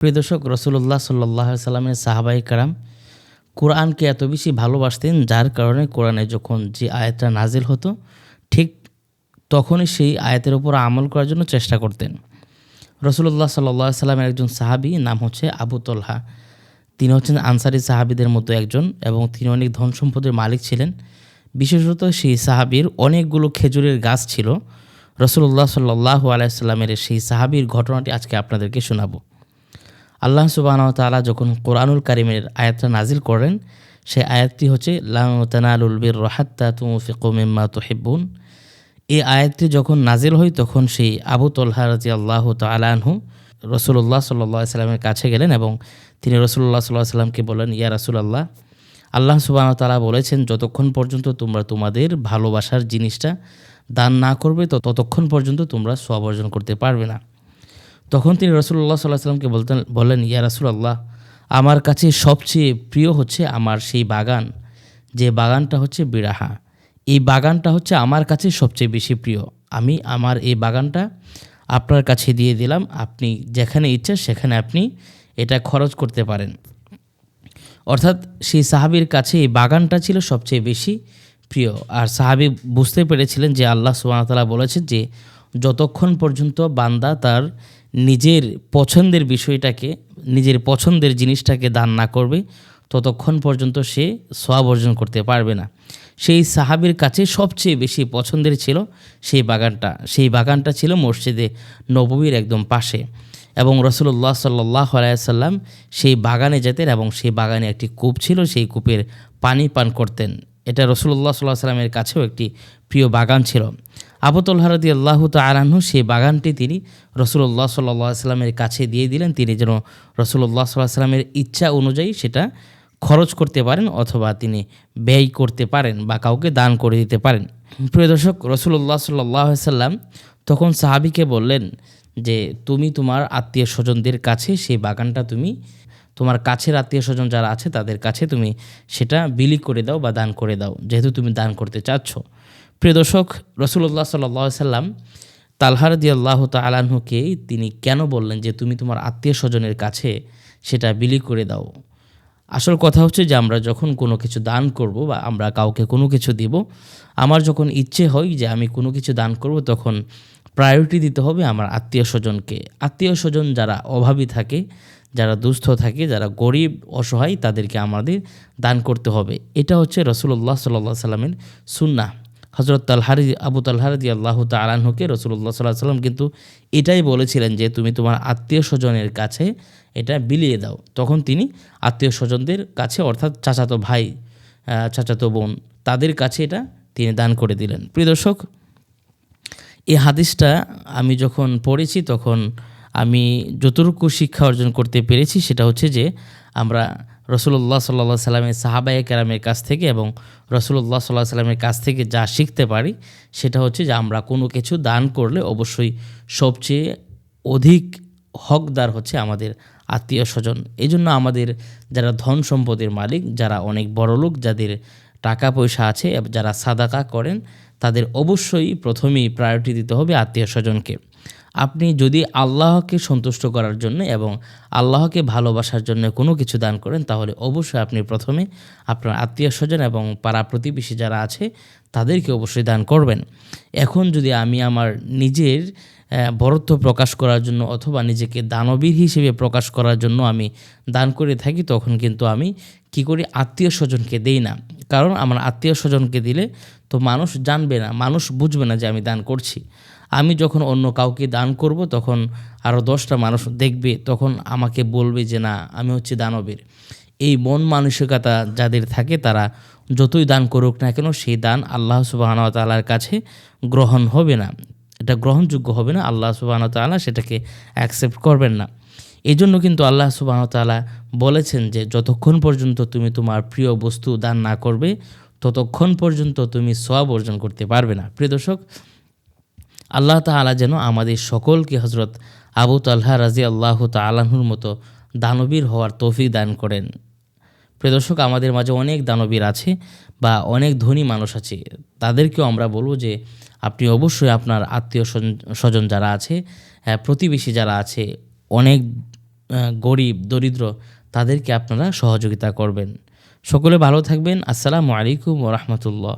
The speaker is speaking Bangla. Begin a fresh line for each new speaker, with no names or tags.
প্রিয় দর্শক রসুল্লাহ সাল্লাহ সাল্লামের সাহাবাই কারাম কোরআনকে এত বেশি ভালোবাসতেন, যার কারণে কোরআনে যখন যে আয়াতটা নাজিল হতো, ঠিক তখনই সেই আয়াতের উপর আমল করার জন্য চেষ্টা করতেন। রসুল্লাহ সাল্লাহ সাল্লামের একজন সাহাবি, নাম হচ্ছে আবু তলহা। তিনি হচ্ছেন আনসারি সাহাবিদের মতো একজন এবং তিনি অনেক ধন সম্পদের মালিক ছিলেন। বিশেষত সেই সাহাবির অনেকগুলো খেজুরের গাছ ছিল। রসুল্লাহ সাল্লাহ আলাইসাল্লামের সেই সাহাবির ঘটনাটি আজকে আপনাদেরকে শোনাবো। আল্লাহ সুবাহ তালা যখন কোরআনুল কারিমের আয়াতটা নাজিল করেন, সেই আয়াতটি হচ্ছে লাউতানালুল বীর রহাত্তা তুমফিকু মিম্মা তুহিব্বুন। এই আয়াতটি যখন নাজিল হয়, তখন সেই আবু তলহা রাজি আল্লাহ তালাহু রসুল্লাহ সাল্লাহ সাল্লামের কাছে গেলেন এবং তিনি রসুল্লাহ সাল্লাহ সাল্লামকে বলেন ইয়া রাসুলাল্লাহ, আল্লাহ সুবাহ তালা বলেছেন, যতক্ষণ পর্যন্ত তোমরা তোমাদের ভালোবাসার জিনিসটা দান না করবে তো ততক্ষণ পর্যন্ত তোমরা সব করতে পারবে না। তখন তিনি রসুল্লাহ সাল্লাহ সাল্লামকে বলতেন, বললেন, ইয়া রাসুলাল্লাহ, আমার কাছে সবচেয়ে প্রিয় হচ্ছে আমার সেই বাগান, যে বাগানটা হচ্ছে বিরাহা এই বাগানটা হচ্ছে আমার কাছে সবচেয়ে বেশি প্রিয়। আমি আমার এই বাগানটা আপনার কাছে দিয়ে দিলাম, আপনি যেখানে ইচ্ছা সেখানে আপনি এটা খরচ করতে পারেন। অর্থাৎ সেই সাহাবির কাছে এই বাগানটা ছিল সবচেয়ে বেশি প্রিয়। আর সাহাবি বুঝতে পেরেছিলেন যে আল্লাহ সুবাহতালা বলেছেন যে যতক্ষণ পর্যন্ত বান্দা তার নিজের পছন্দের বিষয়টাকে, নিজের পছন্দের জিনিসটাকে দান না করবে, ততক্ষণ পর্যন্ত সে সোয়াব অর্জন করতে পারবে না। সেই সাহাবির কাছে সবচেয়ে বেশি পছন্দের ছিল সেই বাগানটা। সেই বাগানটা ছিল মসজিদে নববীর একদম পাশে। এবং রসুল্লাহ সাল্লাহ আলাইসাল্লাম সেই বাগানে যেতেন এবং সেই বাগানে একটি কূপ ছিল, সেই কূপের পানি পান করতেন। এটা রসুল্লাহ সাল্লাহ সাল্লামের কাছেও একটি প্রিয় বাগান ছিল। আবুতল হারদি আল্লাহ তালাহু সেই বাগানটি তিনি রসুল্লাহ সাল্লাহ সাল্লামের কাছে দিয়ে দিলেন। তিনি যেন রসুল্লাহ সাল্লাহ সাল্লামের ইচ্ছা অনুযায়ী সেটা খরচ করতে পারেন অথবা তিনি ব্যয় করতে পারেন বা কাউকে দান করে দিতে পারেন। প্রিয় দর্শক রসুল্লাহ সাল্লাহ সাল্লাম তখন সাহাবিকে বললেন যে, তুমি তোমার আত্মীয় স্বজনদের কাছে সেই বাগানটা তুমি, তোমার কাছের আত্মীয় স্বজন যারা আছে তাদের কাছে তুমি সেটা বিলি করে দাও বা দান করে দাও। যেহেতু তুমি দান করতে চাচ্ছ। প্রিয় দর্শক রসুল্লাহ সাল্লাহ সাল্লাম তালহার দি আল্লাহ তালাহুকে তিনি কেন বললেন যে তুমি তোমার আত্মীয় স্বজনের কাছে সেটা বিলি করে দাও? আসল কথা হচ্ছে যে আমরা যখন কোনো কিছু দান করব বা আমরা কাউকে কোনো কিছু দিব, আমার যখন ইচ্ছে হয় যে আমি কোনো কিছু দান করব, তখন প্রায়োরিটি দিতে হবে আমার আত্মীয় স্বজনকে। আত্মীয় স্বজন যারা অভাবী থাকে, যারা দুস্থ থাকে, যারা গরিব, অসহায়, তাদেরকে আমাদের দান করতে হবে। এটা হচ্ছে রসুল্লাহ সাল্লাহ সাল্লামের সুন্না হজরত তালহারি, আবু তালহারদি আল্লাহ তালাহুকে রসুল্লাহ সাল্লাহ সাল্লাম কিন্তু এটাই বলেছিলেন যে তুমি তোমার আত্মীয় স্বজনের কাছে এটা বিলিয়ে দাও। তখন তিনি আত্মীয় স্বজনদের কাছে অর্থাৎ চাচাতো ভাই চাচাতো বোন, তাদের কাছে এটা তিনি দান করে দিলেন। প্রিয় দর্শক, এই হাদিসটা আমি যখন পড়েছি তখন আমি যতটুকু শিক্ষা অর্জন করতে পেরেছি সেটা হচ্ছে যে আমরা রসুল্লাহ সাল্লা সাল্লামের সাহাবাই কেরামের কাছ থেকে এবং রসুল্লাহ সাল্লাহ সাল্লামের কাছ থেকে যা শিখতে পারি, সেটা হচ্ছে যে আমরা কোনো কিছু দান করলে অবশ্যই সবচেয়ে অধিক হকদার হচ্ছে আমাদের আত্মীয় স্বজন। এই জন্য আমাদের যারা ধন সম্পদের মালিক, যারা অনেক বড় লোক, যাদের টাকা পয়সা আছে, যারা সাদাকা করেন, তাদের অবশ্যই প্রথমেই প্রায়োরিটি দিতে হবে আত্মীয় স্বজনকে। আপনি যদি আল্লাহকে সন্তুষ্ট করার জন্য এবং আল্লাহকে ভালোবাসার জন্য কোনো কিছু দান করেন, তাহলে অবশ্যই আপনি প্রথমে আপনার আত্মীয় স্বজন এবং পাড়া প্রতিবেশী যারা আছে, তাদেরকে অবশ্যই দান করবেন। এখন যদি আমি আমার নিজের বরত্ব প্রকাশ করার জন্য অথবা নিজেকে দানবীর হিসেবে প্রকাশ করার জন্য আমি দান করে থাকি, তখন কিন্তু আমি কি করি? আত্মীয় স্বজনকে দেই না। কারণ আমার আত্মীয় স্বজনকে দিলে তো মানুষ জানবে না, মানুষ বুঝবে না যে আমি দান করছি। আমি যখন অন্য কাউকে দান করব, তখন আরও দশটা মানুষ দেখবে, তখন আমাকে বলবে যে না, আমি হচ্ছে দানবের। এই মন মানসিকতা যাদের থাকে, তারা যতই দান করুক না কেন, সেই দান আল্লাহ সুবাহন তালার কাছে গ্রহণ হবে না। এটা গ্রহণযোগ্য হবে না, আল্লাহ সুবাহন তালা সেটাকে অ্যাকসেপ্ট করবেন না। এই জন্য কিন্তু আল্লাহ সুবাহন তালা বলেছেন যে, যতক্ষণ পর্যন্ত তুমি তোমার প্রিয় বস্তু দান না করবে, ততক্ষণ পর্যন্ত তুমি সব অর্জন করতে পারবে না। প্রিয় দর্শক, আল্লাহ তালা যেন আমাদের সকলকে হজরত আবু তাল্লাহ রাজি আল্লাহ তালাহুর মতো দানবীর হওয়ার তৌফিক দান করেন। প্রদর্শক আমাদের মাঝে অনেক দানবীর আছে বা অনেক ধনী মানুষ আছে। তাদেরকেও আমরা বলব যে, আপনি অবশ্যই আপনার আত্মীয় স্বজন যারা আছে প্রতিবেশী যারা আছে, অনেক গরিব, দরিদ্র, তাদেরকে আপনারা সহযোগিতা করবেন। সকলে ভালো থাকবেন। আসসালামু আলাইকুম ওরহমতুল্লাহ